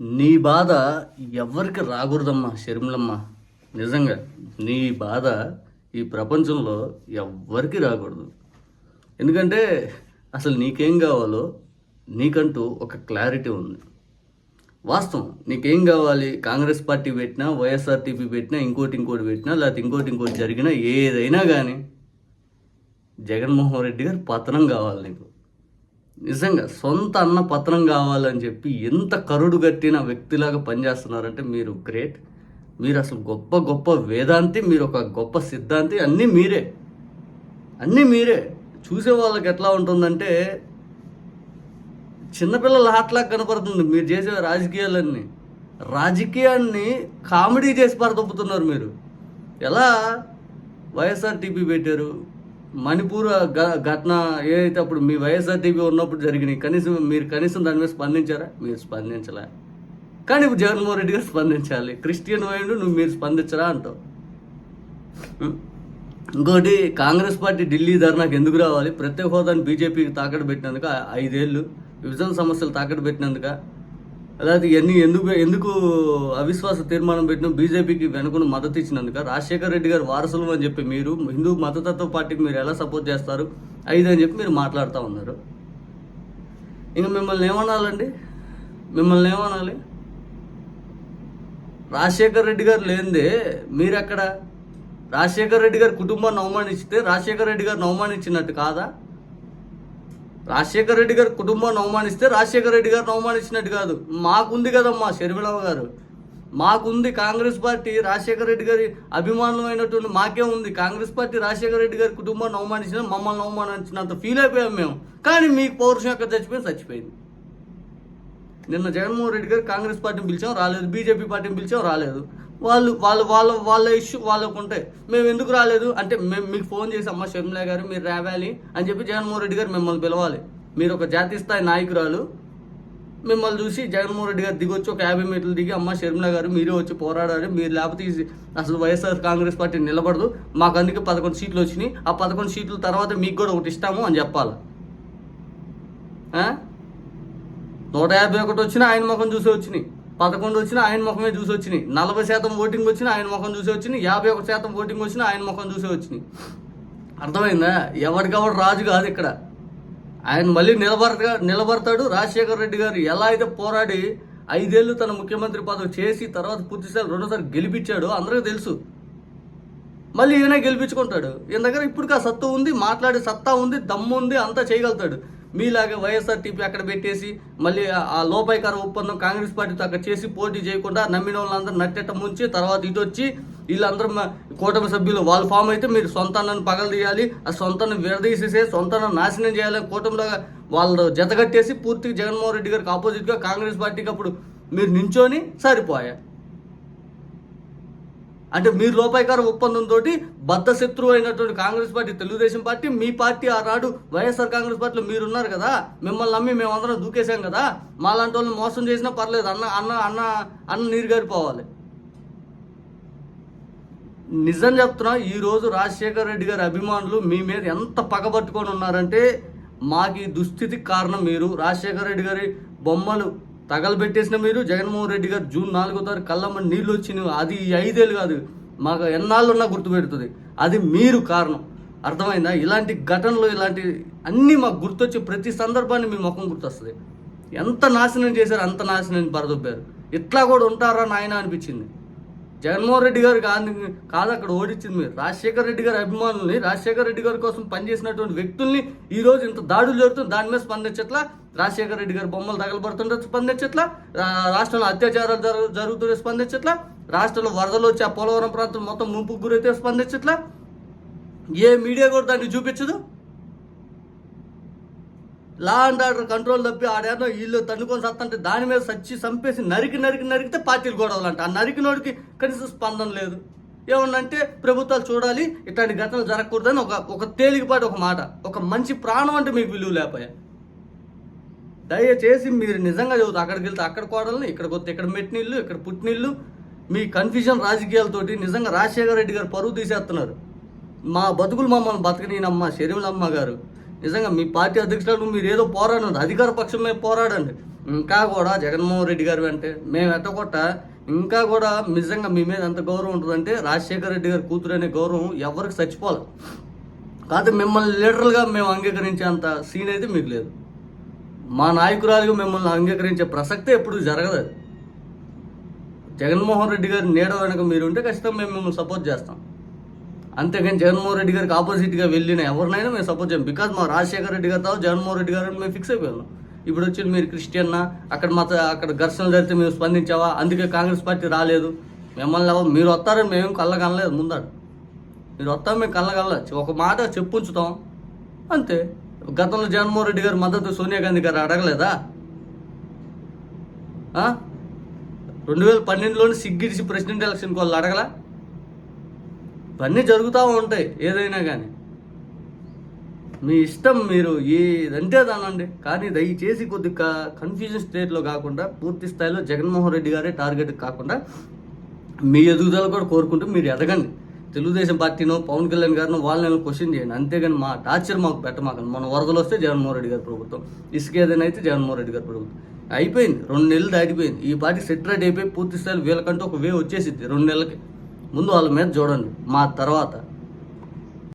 నీ బాధ ఎవరికి రాకూడదమ్మా షర్మిలమ్మ నిజంగా నీ బాధ ఈ ప్రపంచంలో ఎవ్వరికి రాకూడదు. ఎందుకంటే అసలు నీకేం కావాలో నీకంటూ ఒక క్లారిటీ ఉంది. వాస్తవం నీకేం కావాలి? కాంగ్రెస్ పార్టీ పెట్టినా వైఎస్ఆర్టీపీ పెట్టినా ఇంకోటి ఇంకోటి పెట్టినా లేకపోతే ఇంకోటి ఇంకోటి జరిగినా ఏదైనా కానీ జగన్మోహన్ రెడ్డి గారు పతనం కావాలి నీకు. నిజంగా సొంత అన్న పత్రం కావాలని చెప్పి ఎంత కరుడు కట్టిన వ్యక్తిలాగా పనిచేస్తున్నారంటే మీరు గ్రేట్. మీరు అసలు గొప్ప గొప్ప వేదాంతి మీరు ఒక గొప్ప సిద్ధాంతి అన్నీ మీరే. అన్నీ మీరే. చూసే వాళ్ళకి ఎట్లా ఉంటుందంటే చిన్నపిల్లల ఆటలాగా కనపడుతుంది. మీరు చేసే రాజకీయాలన్నీ. రాజకీయాన్ని కామెడీ చేసి పరదొప్పుతున్నారు మీరు. ఎలా? వైఎస్ఆర్టీపీ పెట్టారు. మణిపూర్ గ- ఘటన ఏదైతే అప్పుడు మీ వైఎస్ఆర్టీపీ ఉన్నప్పుడు జరిగినాయి కనీసం మీరు కనీసం దాని మీద స్పందించారా? మీరు స్పందించలే. కానీ ఇప్పుడు జగన్మోహన్ రెడ్డి గారు స్పందించాలి. క్రిస్టియన్ వైండ్ నువ్వు మీరు స్పందించరా అంటావు. ఇంకోటి కాంగ్రెస్ పార్టీ ఢిల్లీ ధర్నాకు ఎందుకు రావాలి? ప్రత్యేక హోదాను బీజేపీకి తాకట్టు పెట్టినందుక ఐదేళ్ళు విభజన సమస్యలు తాకట్టు పెట్టినందుక అలాగే ఎన్ని ఎందుకు ఎందుకు అవిశ్వాస తీర్మానం పెట్టిన బీజేపీకి వెనుకున్న మద్దతు ఇచ్చినందుక రాజశేఖర రెడ్డి గారు వారసులు అని చెప్పి మీరు హిందూ మతతత్వ పార్టీకి మీరు ఎలా సపోర్ట్ చేస్తారు? ఐదు అని చెప్పి మీరు మాట్లాడుతూ ఉన్నారు. ఇంక మిమ్మల్ని ఏమనాలండి? మిమ్మల్ని ఏమనాలి? రాజశేఖర్ రెడ్డి గారు లేనిదే మీరెక్కడ? రాజశేఖర రెడ్డి గారి కుటుంబాన్ని అవమానిస్తే రాజశేఖర్ రెడ్డి గారిని అవమానించినట్టు కాదా? రాజశేఖర్ రెడ్డి గారి కుటుంబాన్ని అవమానిస్తే రాజశేఖర్ రెడ్డి గారిని అవమానించినట్టు కాదు. మాకుంది కదమ్మా షర్మిలమ్మ గారు. మాకుంది కాంగ్రెస్ పార్టీ రాజశేఖర రెడ్డి గారి అభిమానం అయినటువంటి మాకే ఉంది. కాంగ్రెస్ పార్టీ రాజశేఖర రెడ్డి గారి కుటుంబాన్ని అవమానించిన మమ్మల్ని అవమానించినంత ఫీల్ అయిపోయాం మేము. కానీ మీకు పౌరుషం ఎక్కడ చచ్చిపోయి చచ్చిపోయింది. నిన్న జగన్మోహన్ రెడ్డి గారు కాంగ్రెస్ పార్టీని పిలిచాం రాలేదు. బీజేపీ పార్టీని పిలిచాం రాలేదు. వాళ్ళు వాళ్ళు వాళ్ళ వాళ్ళ ఇష్యూ వాళ్ళకు ఉంటాయి మేము ఎందుకు రాలేదు? అంటే మేము మీకు ఫోన్ చేసి అమ్మ షర్మిల గారు మీరు రావాలి అని చెప్పి జగన్మోహన్ రెడ్డి గారు మిమ్మల్ని పిలవాలి. మీరు ఒక జాతీయ స్థాయి నాయకురాలు. మిమ్మల్ని చూసి జగన్మోహన్ రెడ్డి గారు దిగొచ్చి ఒక యాభై మీటర్లు దిగి అమ్మ షర్మిల గారు మీరే వచ్చి పోరాడారు మీరు లేకపోతే అసలు వైఎస్ఆర్ కాంగ్రెస్ పార్టీ నిలబడదు. మాకు అందుకే పదకొండు సీట్లు వచ్చినాయి. ఆ పదకొండు సీట్ల తర్వాత మీకు కూడా ఒకటి ఇస్తాము అని చెప్పాలి. నూట యాభై ఒకటి వచ్చినా ఆయన ముఖం చూసి వచ్చినాయి. పదకొండు వచ్చినా ఆయన ముఖమే చూసి వచ్చినాయి. నలభై శాతం ఓటింగ్ వచ్చినా ఆయన ముఖం చూసి వచ్చినాయి. యాభై ఒక శాతం ఓటింగ్ వచ్చినా ఆయన ముఖం చూసి వచ్చినాయి. అర్థమైందా? ఎవరికెవడు రాజు కాదు ఇక్కడ. ఆయన మళ్ళీ నిలబడతా నిలబడతాడు. రాజశేఖర రెడ్డి గారు ఎలా అయితే పోరాడి ఐదేళ్ళు తన ముఖ్యమంత్రి పదవి చేసి తర్వాత పూర్తిసారి రెండోసారి గెలిపించాడు అందరికీ తెలుసు. మళ్ళీ ఈయన గెలిపించుకుంటాడు. ఈయన దగ్గర ఇప్పుడు ఆ సత్తు ఉంది మాట్లాడే సత్తా ఉంది దమ్ము ఉంది అంతా చేయగలుగుతాడు. మీలాగే వైఎస్ఆర్టీపీ అక్కడ పెట్టేసి మళ్ళీ ఆ- లోపాయికార ఒప్పందం కాంగ్రెస్ పార్టీతో అక్కడ చేసి పోటీ చేయకుండా నమ్మిన వాళ్ళందరూ నట్టెట్ట ముంచి తర్వాత ఇటు వచ్చి వీళ్ళందరూ కూటమి సభ్యులు వాళ్ళు ఫామ్ అయితే మీరు సొంతాన్ని పగలు తీయాలి ఆ సొంతాన్ని విడదీసేసే సొంతాన్ని నాశనం చేయాలి కూటమిలో వాళ్ళు జతగట్టేసి పూర్తిగా జగన్మోహన్ రెడ్డి గారికి ఆపోజిట్గా కాంగ్రెస్ పార్టీకి అప్పుడు మీరు నించొని సరిపోయా అంటే మీరు లోపాయికార ఒప్పందంతో బద్ద శత్రువు అయినటువంటి కాంగ్రెస్ పార్టీ తెలుగుదేశం పార్టీ మీ పార్టీ ఆనాడు వైఎస్ఆర్ కాంగ్రెస్ పార్టీలో మీరు ఉన్నారు కదా. మిమ్మల్ని నమ్మి మేమందరం దూకేశాం కదా. మాలాంటి వాళ్ళని మోసం చేసినా పర్లేదు అన్న అన్న అన్న అన్న నీరు గారిపోవాలి నిజం చెప్తున్నా ఈరోజు రాజశేఖర్ రాజశేఖర రెడ్డి గారి అభిమానులు మీ మీద ఎంత పగబట్టుకొని ఉన్నారంటే మాకు ఈ దుస్థితికి కారణం మీరు. రాజశేఖర్ రెడ్డి గారి బొమ్మలు తగలబెట్టేసిన మీరు? జగన్మోహన్ రెడ్డి గారు జూన్ నాలుగో తారీఖు కళ్ళమ్మ నీళ్ళు వచ్చినవి. అది ఐదేళ్ళు కాదు. మాకు ఎన్నాళ్ళున్నా గుర్తుపెడుతుంది అది మీరు కారణం. అర్థమైందా? ఇలాంటి ఘటనలు ఇలాంటి అన్నీ మాకు గుర్తొచ్చే ప్రతి సందర్భాన్ని మీ ముఖం గుర్తొస్తుంది. ఎంత నాశనం చేశారు అంత నాశనం పరదొబ్బారు. ఇట్లా కూడా ఉంటారా నాయన అనిపించింది. జగన్మోహన్ రెడ్డి గారు కాదు కాదు అక్కడ ఓడించింది మీరు. రాజశేఖర రెడ్డి గారి అభిమానుల్ని రాజశేఖర రెడ్డి గారి కోసం పనిచేసినటువంటి వ్యక్తుల్ని ఈ రోజు ఇంత దాడులు జరుగుతుంది దాని మీద స్పందించట్లా? రాజశేఖర రెడ్డి గారి బొమ్మలు తగలబడుతుంటే స్పందించట్లా? రా- రాష్ట్రంలో అత్యాచారాలు జరు జరుగుతుంటే స్పందించట్లా? రాష్ట్రంలో వరదలు వచ్చి ఆ పోలవరం ప్రాంతం మొత్తం ముంపుకు గురైతే స్పందించట్లా? ఏ మీడియా కూడా దాన్ని చూపించదు? లా అండ్ ఆర్డర్ కంట్రోల్ తప్పి ఆడేదో వీళ్ళు తన్నుకొని సత్తంటే దాని మీద సచ్చి చంపేసి నరికి నరికి నరికితే పార్టీలు గొడవలంట. ఆ నరికినోడికి కనీసం స్పందన లేదు. ఏమన్నంటే ప్రభుత్వాలు చూడాలి ఇట్లాంటి ఘటనలు జరగకూడదని ఒక ఒక తేలికపాటి ఒక మాట. ఒక మంచి ప్రాణం అంటే మీకు విలువ లేకపోయా? దయచేసి మీరు నిజంగా చదువుతా అక్కడికి వెళ్తే అక్కడ కోడల్ని ఇక్కడికి వస్తే ఇక్కడ మెట్టినీళ్ళు ఇక్కడ పుట్టినీళ్ళు మీ కన్ఫ్యూజన్ రాజకీయాలతోటి నిజంగా రాజశేఖర రెడ్డి గారు పరువు తీసేస్తున్నారు. మా బతుకులు మమ్మల్ని బతకనీనమ్మ షరీములమ్మ గారు. నిజంగా మీ పార్టీ అధ్యక్షులు మీరు ఏదో పోరాడండి అధికార పక్షం మీద పోరాడండి. ఇంకా కూడా జగన్మోహన్ రెడ్డి గారు అంటే మేము ఎట్టకొట్ట ఇంకా కూడా నిజంగా మీ మీద ఎంత గౌరవం ఉంటుందంటే రాజశేఖర రెడ్డి గారి కూతురు అనే గౌరవం ఎవరికి చచ్చిపోవాలి కాదు మిమ్మల్ని లీడర్లుగా మేము అంగీకరించేంత సీన్ అయితే మీకు లేదు. మా నాయకురాలుగా మిమ్మల్ని అంగీకరించే ప్రసక్తే ఎప్పుడు జరగదు జగన్మోహన్ రెడ్డి గారి నీడ వెనక మీరు ఉంటే ఖచ్చితంగా మేము మిమ్మల్ని సపోర్ట్ చేస్తాం. అంతేకాని జగన్మోహన్ రెడ్డి గారికి ఆపోజిట్గా వెళ్ళిన ఎవరినైనా మేము సపోర్ట్ చేయం బికాజ్ మా రాజశేఖర రెడ్డి గారితో జగన్మోహన్ రెడ్డి గారు మేము ఫిక్స్ అయిపోయాం ఇప్పుడు వచ్చి మీరు క్రిస్టియన్నా అక్కడ మత అక్కడ ఘర్షణలు జరిగితే మేము స్పందించావా? అందుకే కాంగ్రెస్ పార్టీ రాలేదు. మిమ్మల్ని మీరు వస్తారని మేము కళ్ళగనలేదు ముందాడు మీరు వస్తాం మేము కళ్ళగనలేదు ఒక మాట చెప్పుంచుతాం. అంతే. గతంలో జగన్మోహన్ రెడ్డి గారు మద్దతు సోనియా గాంధీ గారు అడగలేదా? రెండు వేల పన్నెండులోనే సిగ్గిడిసి ప్రెసిడెంట్ ఎలక్షన్కి వాళ్ళు అడగలా? ఇవన్నీ జరుగుతూ ఉంటాయి ఏదైనా కానీ మీ ఇష్టం మీరు ఏదంటే దానండి కానీ దయచేసి కొద్దిగా కన్ఫ్యూజన్ స్టేట్లో కాకుండా పూర్తి స్థాయిలో జగన్మోహన్ రెడ్డి గారే టార్గెట్ కాకుండా మీ ఎదుగుదల కూడా కోరుకుంటూ మీరు ఎదగండి. తెలుగుదేశం పార్టీనో పవన్ కళ్యాణ్ గారినో వాళ్ళని క్వశ్చన్ చేయండి. అంతేగాని మా టార్చర్ మాకు పెట్టమాకండి. మన వరదలు వస్తే జగన్మోహన్ రెడ్డి గారి ప్రభుత్వం. ఇసుక ఏదైనా అయితే జగన్మోహన్ రెడ్డి గారి ప్రభుత్వం. అయిపోయింది. రెండు నెలలు దాటిపోయింది. ఈ పార్టీ సెటరేట్ అయిపోయి పూర్తి స్థాయిలో వీళ్ళకంటే ఒక వే వచ్చేసింది రెండు నెలలకి. ముందు వాళ్ళ మీద చూడండి. మా తర్వాత